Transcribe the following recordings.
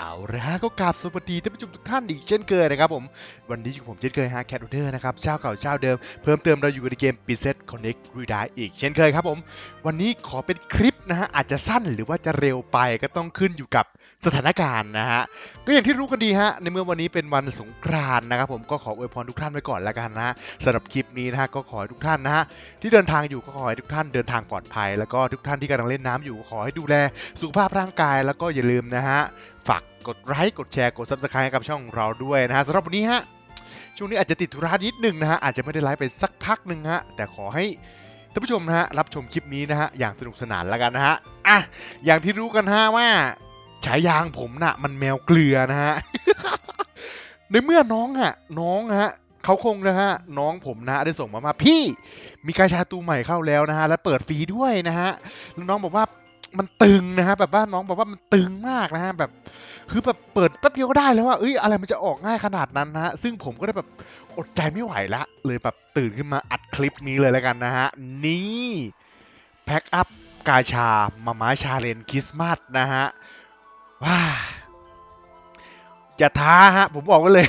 เอาละฮะก็กราบสวัสดีท่านผู้ชมทุกท่านอีกเช่นเคยนะครับผมวันนี้อยู่ผมเช่นเคยฮะแคทเดอร์นะครับเจ้าเก่าเจ้าเดิมเพิ่มเติมเราอยู่ในเกม p ิเซตคอนเน็กรีดาอีกเช่นเคยครับผม วันนี้ขอเป็นคลิปนะฮะอาจจะสั้นหรือว่าจะเร็วไปก็ต้องขึ้นอยู่กับสถานการณ์นะฮะก็อย่างที่รู้กันดีฮะในเมื่อวันนี้เป็นวันสงกรานต์นะครับผมก็ขออวยพรทุกท่านไว้ก่อนแล้วกันนะสำหรับคลิปนี้นะฮะก็ขอให้ทุกท่านนะฮะที่เดินทางอยู่ก็ขอให้ทุกท่านเดินทางปลอดภัย แล้วก็ทุกท่านที่กำลังเล่นน้ำอยู่ขอให้ดูแลสุขภาพร่างกายแล้วก็อย่าลืมนะฮะฝาก กดไลค์กดแชร์กด subscribe กับช่องเราด้วยนะฮะสำหรับวันนี้ฮะช่วงนี้อาจจะติดธุระนิดนึงนะฮะอาจจะไม่ได้ไลฟ์ไปสักพักหนึ่งฮะแต่ขอให้ท่านผู้ชมนะฮะรับชมคลิปนี้นะฮะอย่างสนุกสนานแล้วกันนะฮะอะอย่างที่รู้กันฮะว่าฉายางผมน่ะมันแมวเกลือนะฮะในเมื่อน้องอะน้องฮะเขาคงนะฮะน้องผมนะได้ส่งมามาพี่มีกาชาตูใหม่เข้าแล้วนะฮะและเปิดฟรีด้วยนะฮะแล้วน้องบอกว่า มันตึงนะฮะแบบว่าน้องบอกว่ามันตึงมากนะฮะแบบ คือแบบเปิดแป๊บเดียวก็ได้แล้วว่าเอ้ยอะไรมันจะออกง่ายขนาดนั้นนะฮะซึ่งผมก็ได้แบบอดใจไม่ไหวละ เลยแบบตื่นขึ้นมาอัดคลิปนี้เลยแล้วกันนะฮะนี่แพ็คอัพกาชามาม้าชาเลนคริสต์มาสนะฮะว้าอย่าท้าฮะ ผมบอกไว้เลย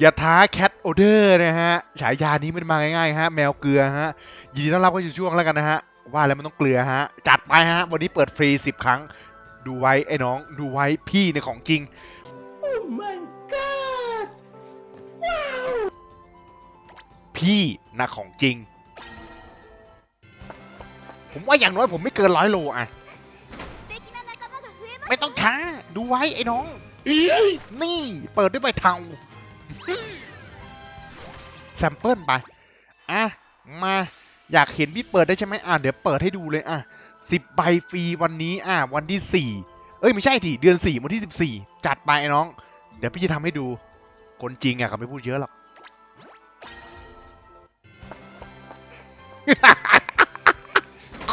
อย่าท้าแคทโอเดอร์นะฮะฉายานี้มันมาง่ายๆฮะ แมวเกลือฮะยินดีต้อนรับเข้าสู่ช่วงแล้วกันนะฮะ ว่าแล้วมันต้องเกลือฮะ จัดไปฮะ วันนี้เปิดฟรีสิบครั้ง ดูไว้ไอ้น้อง ดูไว้พี่ในของจริง Oh my god ว้าวพี่นะของจริง ผมว่าอย่างน้อยผมไม่เกินร้อยโลอะไม่ต้องช้า ดูไว้ไอ้น้องนี่ เปิดด้วยใบเทาแซมเปิลไป อะ มา อยากเห็นพี่เปิดได้ใช่ไหมอะเดี๋ยวเปิดให้ดูเลยอะสิบใบฟรีวันนี้อะวันที่สี่เอ้ยไม่ใช่ทีเดือนสี่วันที่สิบสี่จัดไปน้อง เดี๋ยวพี่จะทำให้ดูคนจริงอะเขาไม่พูดเยอะหรอก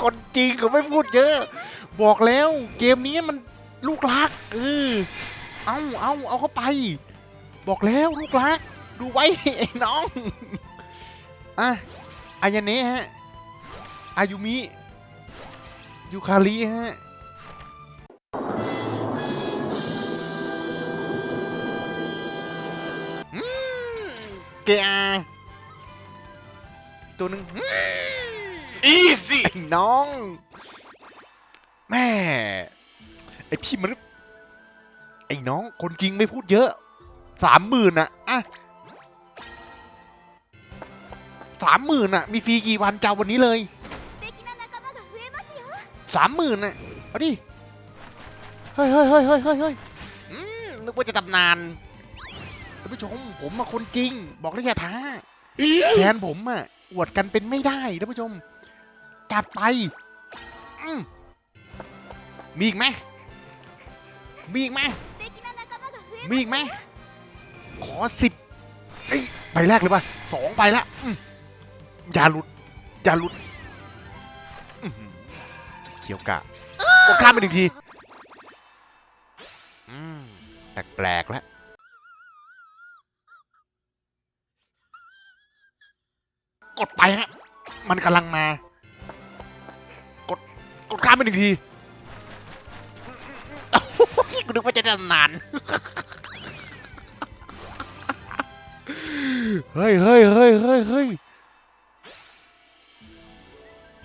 คนจริงเขาไม่พูดเยอะ บอกแล้วเกมนี้มันลูกรักเออเอาเอาเอาเข้าไป บอกแล้วลูกรัก ดูไว้ไอ้น้องอะ อายาเนะฮะ อายุมิ ยูคาริฮะอืมเกียร์ตัวหนึ่งอืม Easy! ไอ้น้อง แม่ ไอพี่มัน ไอ้น้อง คนจริงไม่พูดเยอะ สามหมื่นอะอะ สามหมื่นอะ มีฟรีกี่วันเจ้าวันนี้เลยสามหมื่นอะเอาดิ เฮ้ยเฮ้ยเฮ้ยเฮ้ยเฮ้ยอืมนึกว่าจะตำนานท่านผู้ชมผมมาคนจริง บอกได้แค่ท้าแทนผมอะอวดกันเป็นไม่ได้ท่านผู้ชม จัดไปมีอีกไหม มีอีกไหม มีอีกไหม ขอสิบไปแรกเลยป่ะสองไปแล้ว อย่าหลุด อย่าหลุดเกี่ยวกะกดข้ามไปหนึ่งทีแปลกๆแล้วกดไปฮะ มันกำลังมา กด กดข้ามไปหนึ่งทีกูนึกว่าจะนาน เฮ้ยเฮ้ยเฮ้ยเฮ้ยเฮ้ย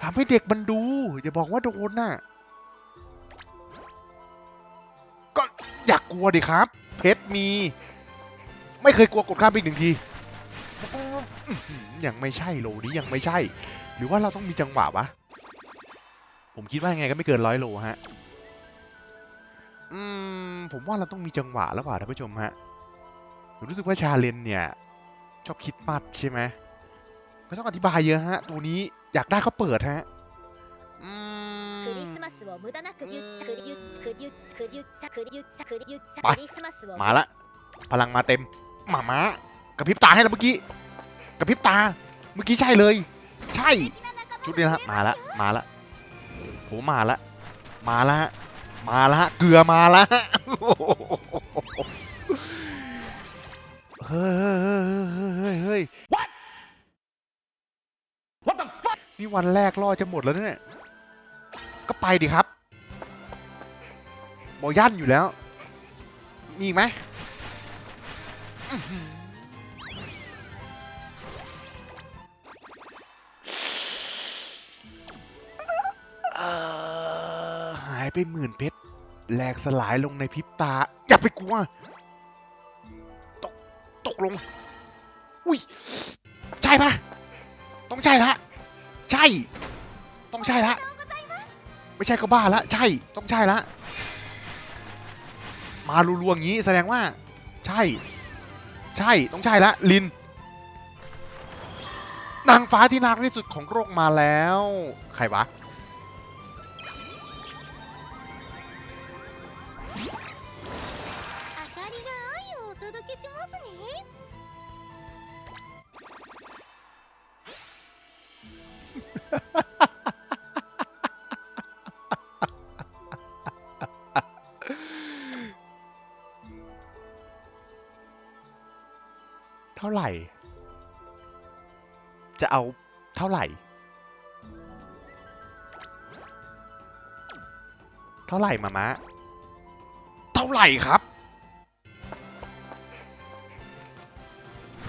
ทำให้เด็กมันดู อย่าบอกว่าโดนน่ะ ก็อยากกลัวดิครับ เพชรมี ไม่เคยกลัวกดข้ามอีกหนึ่งที ยังไม่ใช่โลนี้ยังไม่ใช่ หรือว่าเราต้องมีจังหวะวะ ผมคิดว่ายังไงก็ไม่เกินร้อยโลฮะ อืม ผมว่าเราต้องมีจังหวะแล้วว่ะท่านผู้ชมฮะผมรู้สึกว่าชาเลนเนี่ย ชอบคิดมัดใช่ไหมไม่ต้องอธิบายเยอะฮะ ตัวนี้ อยากได้ก็เปิดฮะ อืม クリスマスを無駄なくゆっくりゆっくりゆっくりゆっくりゆっくりゆっไปクリスマスを มาละ พลังมาเต็มหมาม้ากระพริบตาให้แล้วเมื่อกี้ กระพริบตา เมื่อกี้ใช่เลย ใช่ 素敵な仲間 ชุด が นี้นะ 増 ฮะ え มา ます ละ มาละผมมาละ มาละฮะมาละฮะเกลือมาละฮะเฮ้ยเฮ้ย นี่วันแรกล่อจะหมดแล้วเนี่ย ก็ไปดิครับบอยั่นอยู่แล้ว มีอีกไหมอื้อหือเอ่อหายไปหมื่นเพชรแหลกสลายลงในพริบตา อย่าไปกลัว ตก ตกลง อุ้ย ใช่ปะต้องใช่ละ ใช่ ต้องใช่ละ ไม่ใช่ก็บ้าละ ใช่ ต้องใช่ละ มารัวๆอย่างนี้แสดงว่า ใช่ ใช่ ต้องใช่ละ ลิน นางฟ้าที่น่ารักที่สุดของโลกมาแล้ว ใครวะ เท่าไหร่ จะเอาเท่าไหร่ เท่าไหร่มามะ เท่าไหร่ครับ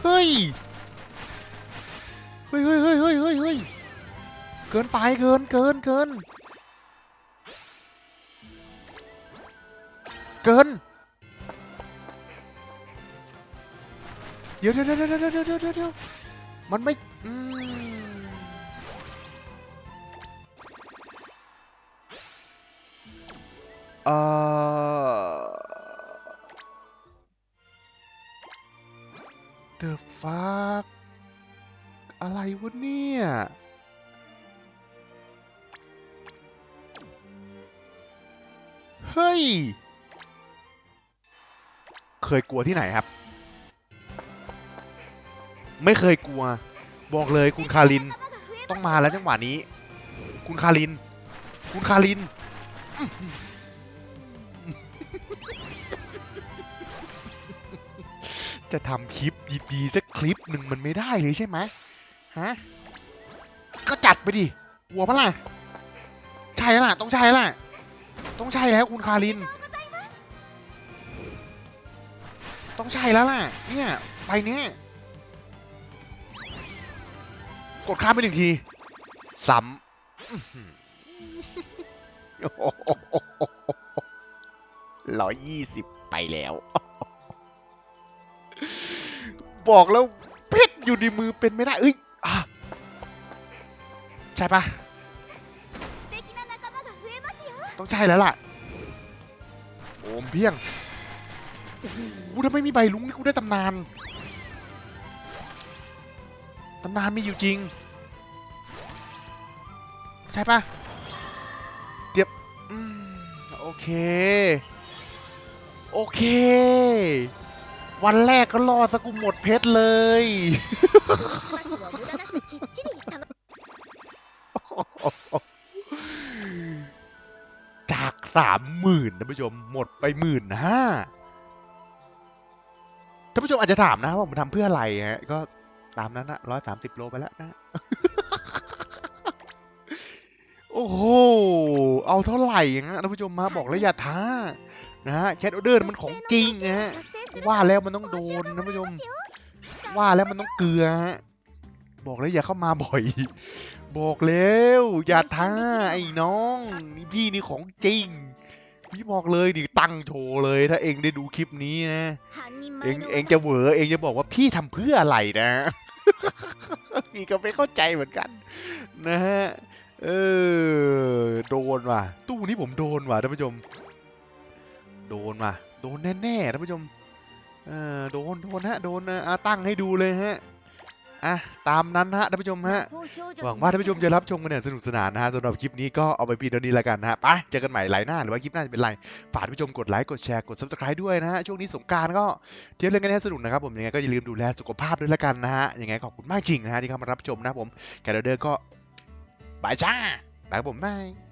เฮ้ย เฮ้ยเฮ้ยเฮ้ยเฮ้ยเฮ้ย เกินไปเกินเกินเกินเกินเดี๋ยวเดี๋ยวเดี๋ยวเดี๋ยวเดี๋ยวเดี๋ยวมันไม่เออ The fuck อะไรวะเนี่ย ฮ้ย เคยกลัวที่ไหนครับ ไม่เคยกลัว บอกเลยคุณคาริน ต้องมาแล้วจังหวะนี้ คุณคาริน คุณคาริน จะทำคลิปดีๆสักคลิปหนึ่งมันไม่ได้เลยใช่ไหมฮะ ก็จัดไปดิหัวปะล่ะ ใช่ล่ะ ต้องใช่แล้วล่ะ ต้องใช่แล้วคุณคาริน ต้องใช่แล้วล่ะ เนี่ยไปเนี้ยกดข้ามไปหนึ่งที ซ้ำอื้อหือร้อยยี่สิบไปแล้ว บอกแล้วเพชรอยู่ในมือเป็นไม่ได้ เอ้ยอะใช่ปะ ต้องใช่แล้วล่ะ โอมเพียง โอ้โหถ้าไม่มีใบลุงนี่กูได้ตำนาน ตำนานมีอยู่จริง ใช่ปะเดี๋ยวอืมโอเค โอเค วันแรกก็รอดสกุหมดเพชรเลย クリスマスは無駄なくきっちり楽 จาก สามหมื่นท่านผู้ชมหมดไปหมื่นห้าท่านผู้ชมอาจจะถามนะว่าผมทำเพื่ออะไรฮะก็ตามนั้นนะร้อยสามสิบโลไปแล้วนะโอ้โห เอาเท่าไหร่อย่างนั้นท่านผู้ชมมาบอกแล้วอย่าท้านะฮะแคทออเดอร์มันของจริงนะฮะว่าแล้วมันต้องโดนท่านผู้ชม ว่าแล้วมันต้องเกลือฮะ บอกแล้วอย่าเข้ามาบ่อย บอกแล้วอย่าท้าไอ้น้องพี่นี่ของจริง พี่บอกเลยดิตั้งโชว์เลยถ้าเองได้ดูคลิปนี้นะเองเองจะเหวอเองจะบอกว่าพี่ทำเพื่ออะไรนะพี่ก็ไม่เข้าใจเหมือนกัน นะฮะเออโดนว่ะ ตู้นี้ผมโดนว่ะท่านผู้ชม โดนว่ะโดนแน่ๆท่านผู้ชมเออโดนโดนฮะโดนอาตั้งให้ดูเลยฮะ อะตามนั้นฮะท่านผู้ชมฮะหวังว่าท่านผู้ชมจะรับชมกันอย่างสนุกสนานนะฮะสำหรับคลิปนี้ก็เอาไปพีเท่านี้ล้วกันนะฮะไปเจอกันใหม่ไลน์หน้าหรือว่าคลิปหน้าจะเป็นไรฝากท่านผู้ชมกดไลค์กดแชร์กด subscribe ด้วยนะฮะช่วงนี้สงกรารก็เที่ยวเล่นกันให้สนุกนะครับผมยังไงก็อย่าลืมดูแลสุขภาพด้วยล้วกันนะฮะยังไงขอบคุณมากจริงนะฮะที่เข้ามารับชมนะครับผมแกเดอร์ก็บายจ้าบายครับผมบาย